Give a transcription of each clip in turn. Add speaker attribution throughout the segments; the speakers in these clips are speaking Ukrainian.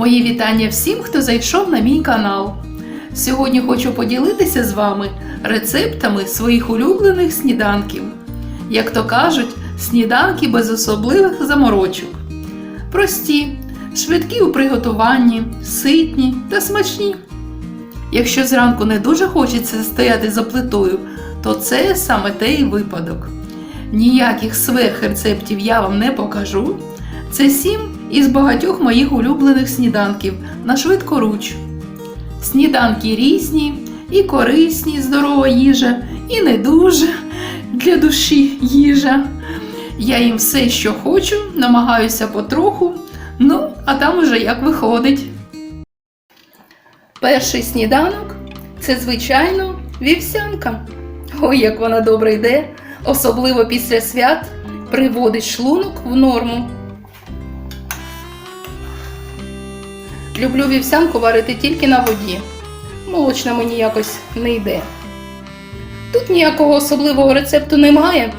Speaker 1: Мої вітання всім, хто зайшов на мій канал. Сьогодні хочу поділитися з вами рецептами своїх улюблених сніданків. Як то кажуть, сніданки без особливих заморочок. Прості, швидкі у приготуванні, ситні та смачні. Якщо зранку не дуже хочеться стояти за плитою, то це саме той випадок. Ніяких сверхрецептів я вам не покажу. Це сім із багатьох моїх улюблених сніданків на швидкоруч. Сніданки різні, і корисні, здорова їжа, і не дуже для душі їжа. Я їм все, що хочу, намагаюся потроху, ну, а там уже як виходить. Перший сніданок це, звичайно, вівсянка. Ой, як вона добре йде, особливо після свят приводить шлунок в норму. Люблю вівсянку варити тільки на воді. Молочна мені якось не йде. Тут ніякого особливого рецепту немає.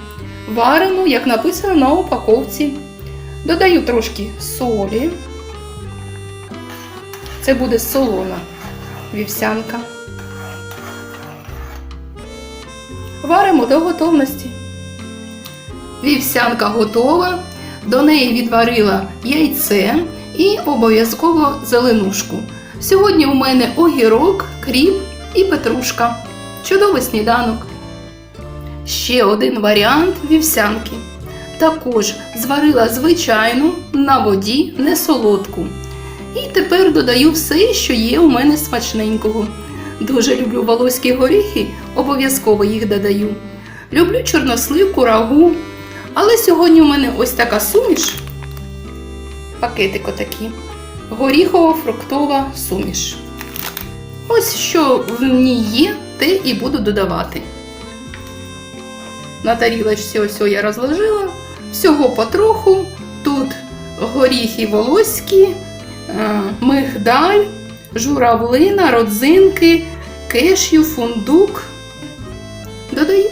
Speaker 1: Варимо, як написано на упаковці. Додаю трошки солі. Це буде солона вівсянка. Варимо до готовності. Вівсянка готова. До неї відварила яйце і обов'язково зеленушку. Сьогодні у мене огірок, кріп і петрушка. Чудовий сніданок. Ще один варіант вівсянки. Також зварила звичайну на воді не солодку. І тепер додаю все, що є у мене смачненького. Дуже люблю волоські горіхи, обов'язково їх додаю. Люблю чорнослив, курагу. Але сьогодні у мене ось така суміш. Пакетик отакі. Горіхово-фруктова суміш. Ось що в ній є, те і буду додавати. На тарілочці ось я розложила. Всього потроху. Тут горіхи волоські, е, мигдаль, журавлина, родзинки, кешю, фундук. Додаю.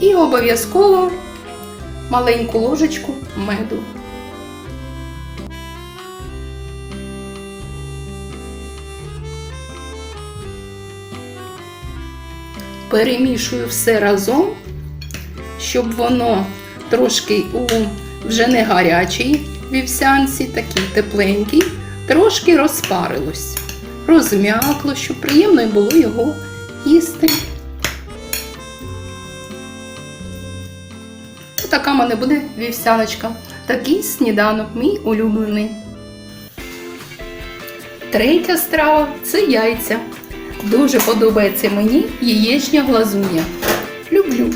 Speaker 1: І обов'язково маленьку ложечку меду. Перемішую все разом, щоб воно трошки у вже не гарячій вівсянці, такій тепленькій, трошки розпарилось, розм'якло, щоб приємно було його їсти. Мене буде вівсяночка. Такий сніданок, мій улюблений. Третя страва це яйця. Дуже подобається мені яєчня глазуня. Люблю.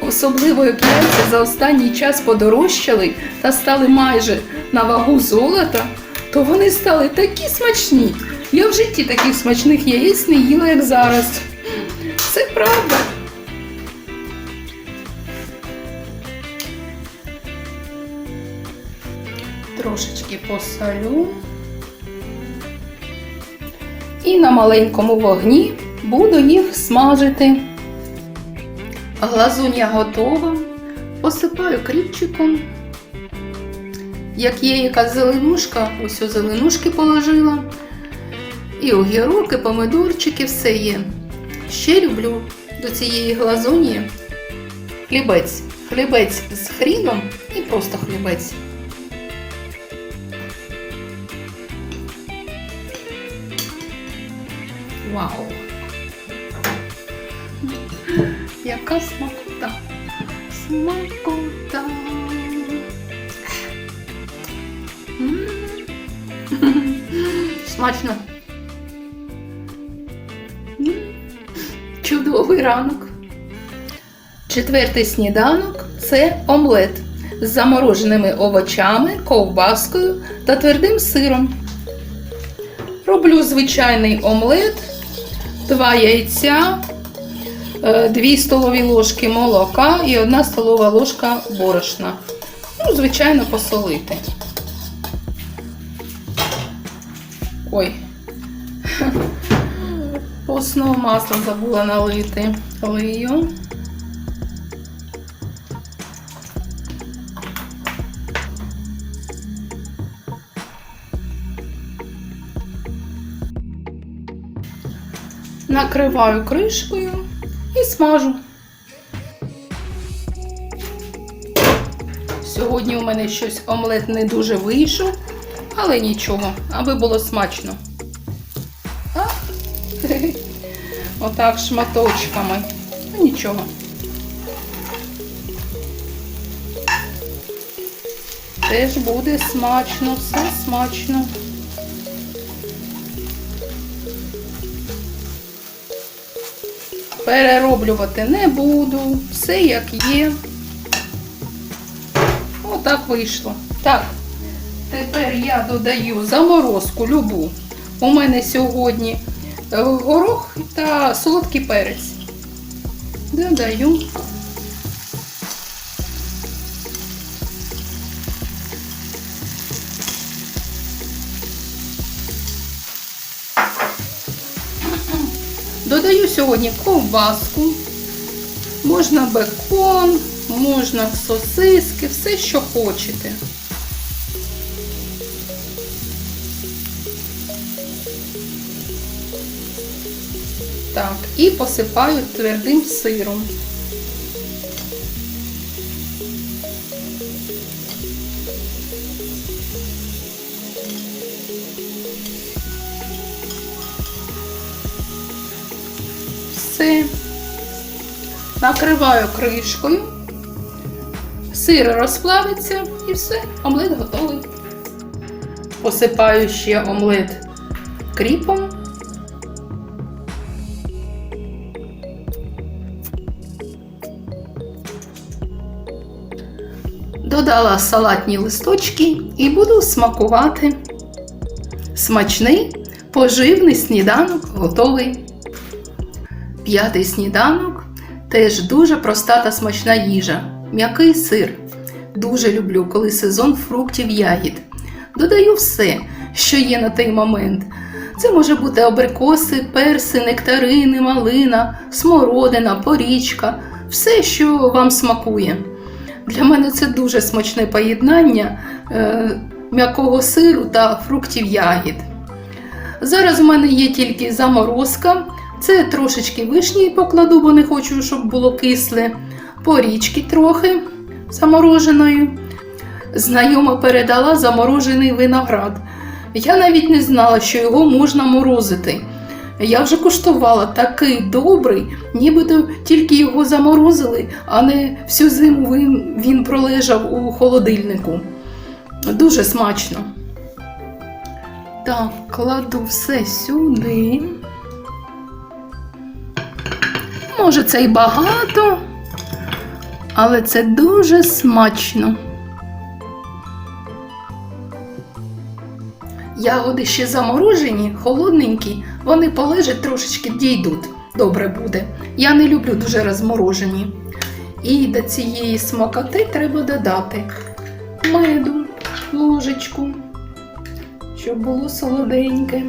Speaker 1: Особливо, як яйця за останній час подорожчали та стали майже на вагу золота, то вони стали такі смачні. Я в житті таких смачних яєць не їла, як зараз. Це правда. Трошечки посолю. І на маленькому вогні буду їх смажити. Глазунья готова. Посипаю кріпчиком. Як є якась зеленушка, ось у зеленушки положила. І огірок, і помидорчики, все є. Ще люблю до цієї глазуні хлібець. Хлібець з хріном і просто хлібець. Вау! Яка смакота! Смакота! Смачно! Чудовий ранок! Четвертий сніданок це омлет з замороженими овочами, ковбаскою та твердим сиром. Роблю звичайний омлет, 2 яйця, 2 столові ложки молока і 1 столова ложка борошна. Ну, звичайно, посолити. Ой. Постного масла забула налити. Лию. Накриваю кришкою і смажу. Сьогодні у мене щось омлет не дуже вийшов, але нічого, аби було смачно. А? Отак шматочками. Ну нічого. Теж буде смачно, все смачно. Перероблювати не буду, все як є. Отак вийшло. Так, тепер я додаю заморозку любу. У мене сьогодні е, горох та солодкий перець. Додаю. Додаю сьогодні ковбаску, можна бекон, можна сосиски, все, що хочете. Так, і посипаю твердим сиром. Все. Накриваю кришкою. Сир розплавиться і все, омлет готовий. Посипаю ще омлет кріпом. Додала салатні листочки і буду смакувати. Смачний поживний сніданок готовий. П'ятий сніданок теж дуже проста та смачна їжа. М'який сир. Дуже люблю, коли сезон фруктів ягід. Додаю все, що є на той момент. Це може бути абрикоси, перси, нектарини, малина, смородина, порічка, все, що вам смакує. Для мене це дуже смачне поєднання е, м'якого сиру та фруктів ягід. Зараз у мене є тільки заморозка. Це трошечки вишні покладу, бо не хочу, щоб було кисле. Порічки трохи замороженої. Знайома передала заморожений виноград. Я навіть не знала, що його можна морозити. Я вже куштувала такий добрий, нібито тільки його заморозили, а не всю зиму він, він пролежав у холодильнику. Дуже смачно. Так, кладу все сюди. Може, це й багато, але це дуже смачно. Ягоди ще заморожені, холодненькі, вони полежать трошечки дійдуть. Добре буде. Я не люблю дуже розморожені. І до цієї смакоти треба додати меду, ложечку, щоб було солоденьке.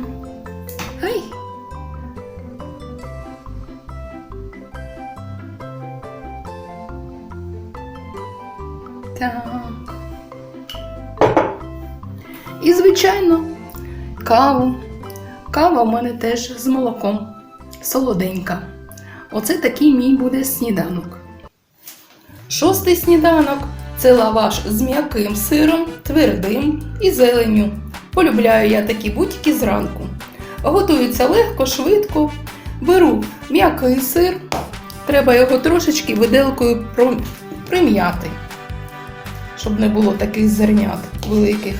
Speaker 1: Так. І, звичайно, каву. Кава в мене теж з молоком. Солоденька. Оце такий мій буде сніданок. Шостий сніданок це лаваш з м'яким сиром, твердим і зеленню. Полюбляю я такі бутики зранку. Готується легко, швидко. Беру м'який сир. Треба його трошечки виделкою прим'яти, щоб не було таких зернят великих.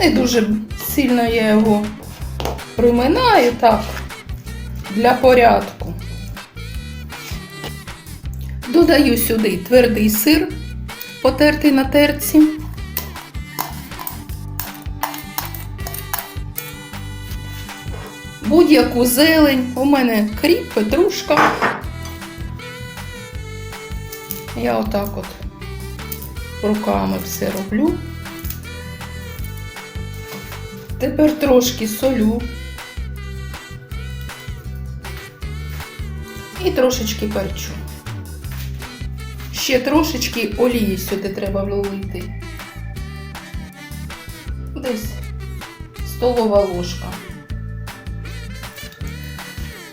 Speaker 1: Не дуже сильно я його приминаю так для порядку. Додаю сюди твердий сир, потертий на терці. Будь-яку зелень. У мене кріп, петрушка. Я отак от руками все роблю. Тепер трошки солю. І трошечки перчу. Ще трошечки олії сюди треба влити. Десь столова ложка.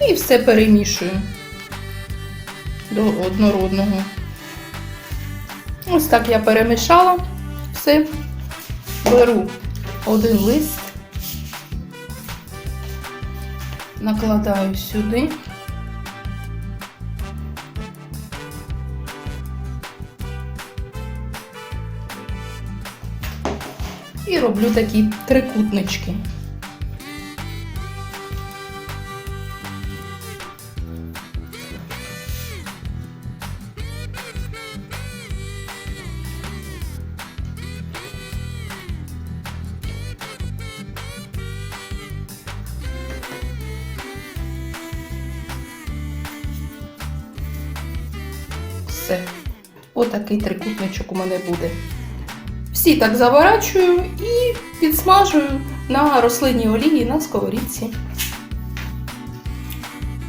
Speaker 1: І все перемішую до однородного. Ось так я перемішала все. Беру один лист, накладаю сюди. І роблю такі трикутнички. Отакий трикутничок у мене буде. Всі так заворачую і підсмажую на рослинній олії на сковорідці.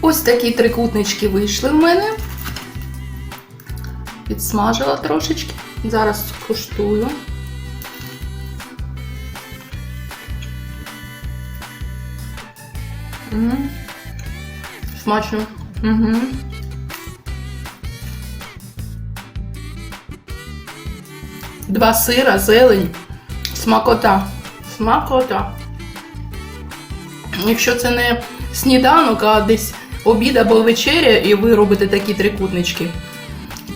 Speaker 1: Ось такі трикутнички вийшли в мене. Підсмажила трошечки. Зараз скуштую. Смачно. Угу. Два сира, зелень, смакота. Смакота. Якщо це не сніданок, а десь обід або вечеря, і ви робите такі трикутнички,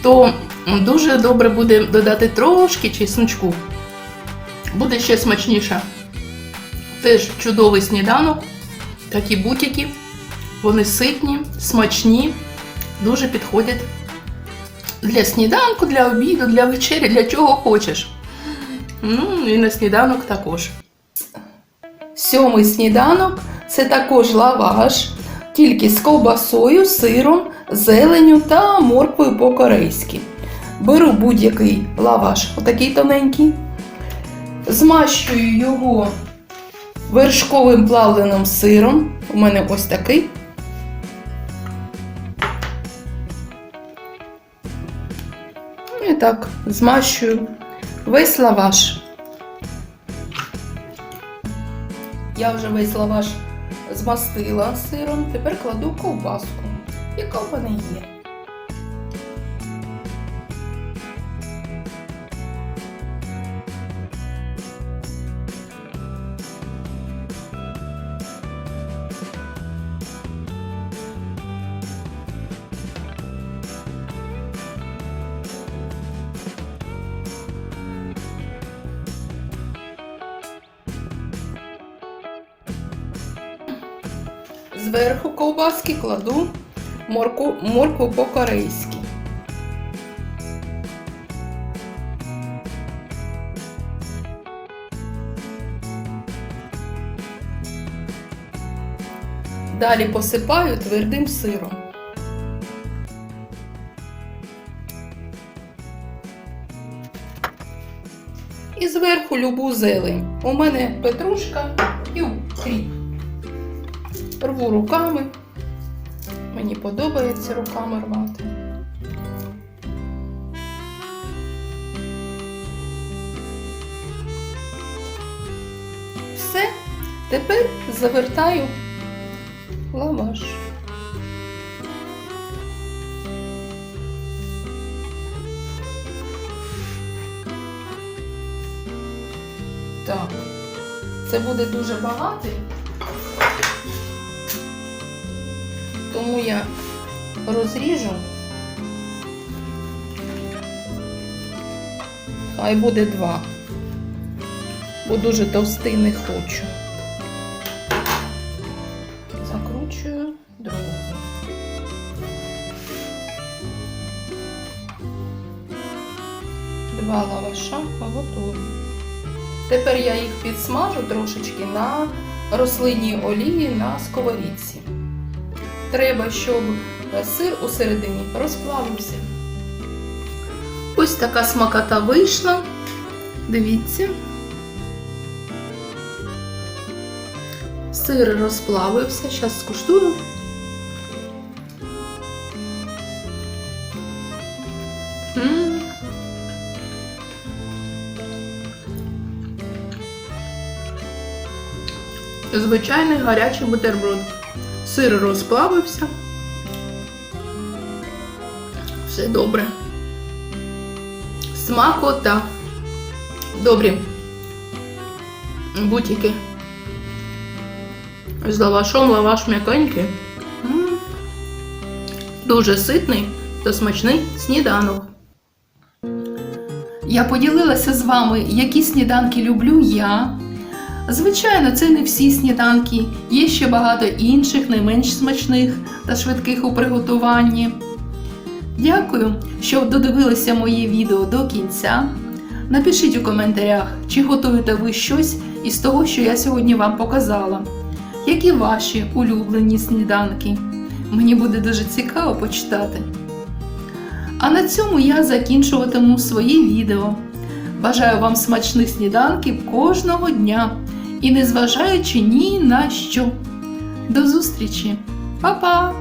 Speaker 1: то дуже добре буде додати трошки чесночку. Буде ще смачніше. Теж чудовий сніданок. Такі бутики. Вони ситні, смачні, дуже підходять для сніданку, для обіду, для вечері, для чого хочеш. Ну, і на сніданок також. Сьомий сніданок це також лаваш, тільки з ковбасою, сиром, зеленю та морквою по-корейськи. Беру будь-який лаваш, отакий тоненький, змащую його вершковим плавленим сиром. У мене ось такий. Так, змащую весь лаваш. Я вже весь лаваш змастила сиром, тепер кладу ковбаску, яка в мене є. Зверху ковбаски кладу морку, моркву по-корейськи. Далі посипаю твердим сиром. І зверху любу зелень. У мене петрушка і укріп. Рву руками. Мені подобається руками рвати. Все, тепер завертаю лаваш. Так, це буде дуже багато. Тому я розріжу. Хай буде два. Бо дуже товстий не хочу. Закручую другу. Два лаваша готові. Тепер я їх підсмажу трошечки на рослинній олії на сковорідці. Треба, щоб сир усередині розплавився. Ось така смакота вийшла. Дивіться. Сир розплавився. Зараз скуштую. М. Звичайний гарячий бутерброд. Сир розплавився. Все добре. Смакота. Добрі. Бутики. З лавашом лаваш м'якенький. Дуже ситний та смачний сніданок. Я поділилася з вами, які сніданки люблю я. Звичайно, це не всі сніданки, є ще багато інших, не менш смачних та швидких у приготуванні. Дякую, що додивилися моє відео до кінця. Напишіть у коментарях, чи готуєте ви щось із того, що я сьогодні вам показала. Які ваші улюблені сніданки? Мені буде дуже цікаво почитати. А на цьому я закінчуватиму своє відео. Бажаю вам смачних сніданків кожного дня і незважаючи ні на що. До зустрічі! Па-па!